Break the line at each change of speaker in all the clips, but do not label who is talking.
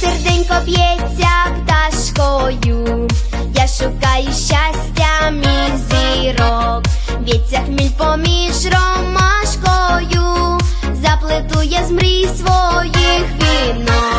серденько б'ється пташкою, я шукаю щастя, мій зірок, б'ється хміль поміж ромашкою, заплетує з мрій своїх вінок.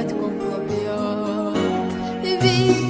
forte quanto pior. E
vi